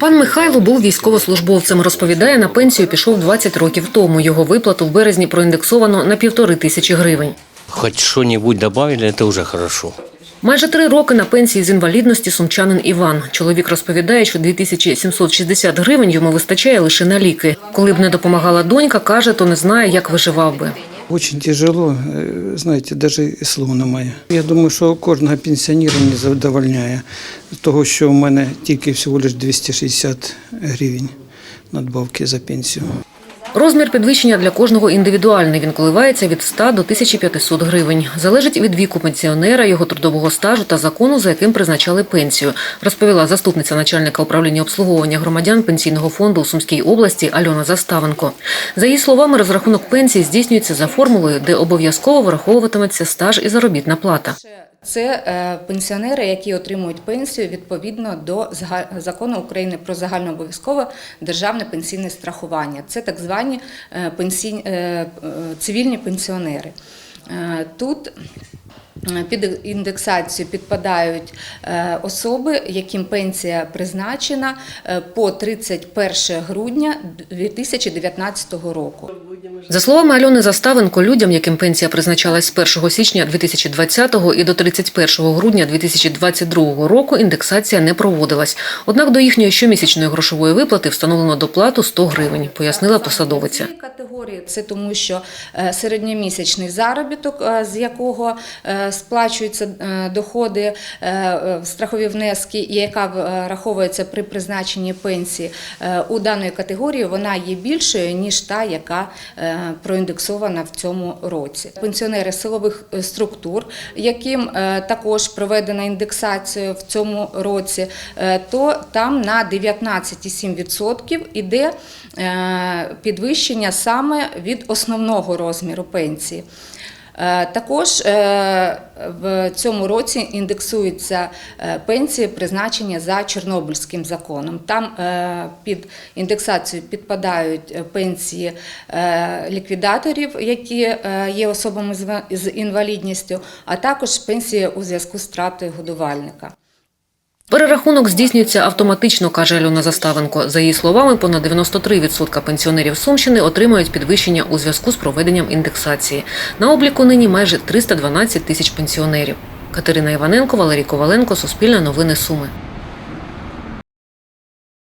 Пан Михайло був військовослужбовцем. Розповідає, на пенсію пішов 20 років тому. Його виплату в березні проіндексовано на півтори тисячі гривень. Хоть что-нибудь добавили, это уже хорошо. Майже три роки на пенсії з інвалідності сумчанин Іван. Чоловік розповідає, що 2760 гривень йому вистачає лише на ліки. Коли б не допомагала донька, каже, то не знає, як виживав би. Очень тяжело, е, знаєте, навіть слов немає. Я думаю, що кожного пенсіонера не задовольняє того, що в мене тільки всього лише 260 гривень надбавки за пенсію. Розмір підвищення для кожного індивідуальний. Він коливається від 100 до 1500 гривень. Залежить від віку пенсіонера, його трудового стажу та закону, за яким призначали пенсію, розповіла заступниця начальника управління обслуговування громадян пенсійного фонду у Сумській області Альона Заставенко. За її словами, розрахунок пенсії здійснюється за формулою, де обов'язково враховуватиметься стаж і заробітна плата. Це е, пенсіонери, які отримують пенсію відповідно до закону України про загальнообов'язкове державне пенсійне страхування. Це так звані е, пенсій- е, цивільні пенсіонери. Тут під індексацію підпадають особи, яким пенсія призначена по 31 грудня 2019 року. За словами Альони Заставенко, людям, яким пенсія призначалась з 1 січня 2020 і до 31 грудня 2022 року, індексація не проводилась. Однак до їхньої щомісячної грошової виплати встановлено доплату 100 гривень, пояснила посадовиця. Категорії це тому, що е, середньомісячний заробіток, е, з якого е, сплачуються доходи, страхові внески, і яка е, раховується при призначенні пенсії у даної категорії, вона є більшою ніж та, яка проіндексована в цьому році. Пенсіонери силових е, структур, яким е, також проведена індексація в цьому році, е, то там на 19,7% іде е, підвищення саме від основного розміру пенсії. Е, Також е, в цьому році індексуються е, пенсії, призначення за Чорнобильським законом. Там під індексацію підпадають пенсії ліквідаторів, які є особами з інвалідністю, а також пенсії у зв'язку з втратою годувальника. Перерахунок здійснюється автоматично, каже Альона Заставенко. За її словами, понад 93% пенсіонерів Сумщини отримають підвищення у зв'язку з проведенням індексації. На обліку нині майже 312 тисяч пенсіонерів. Катерина Іваненко, Валерій Коваленко, Суспільне новини Суми.